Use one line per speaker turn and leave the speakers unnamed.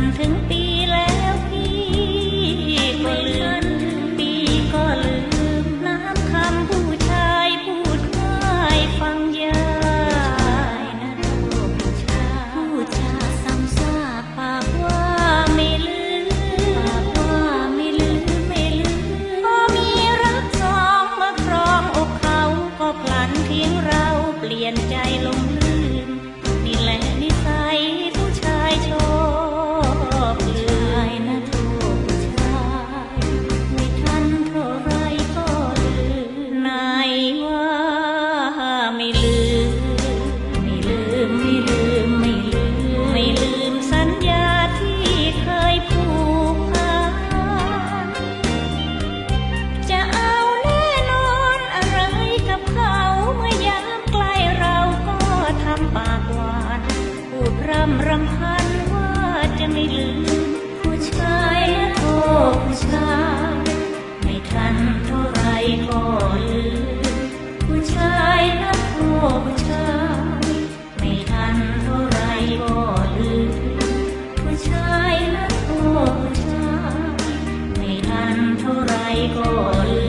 นถึงปี รำพันว่าจะไม่ลืม ผู้ชายและโทษผู้ชายไม่ทันเท่าไรก็ลืม ผู้ชายและโทษผู้ชายไม่ทันเท่าไรก็ลืมผู้ชายและโทษผู้ชายไม่ทันเท่าไรก็ลืม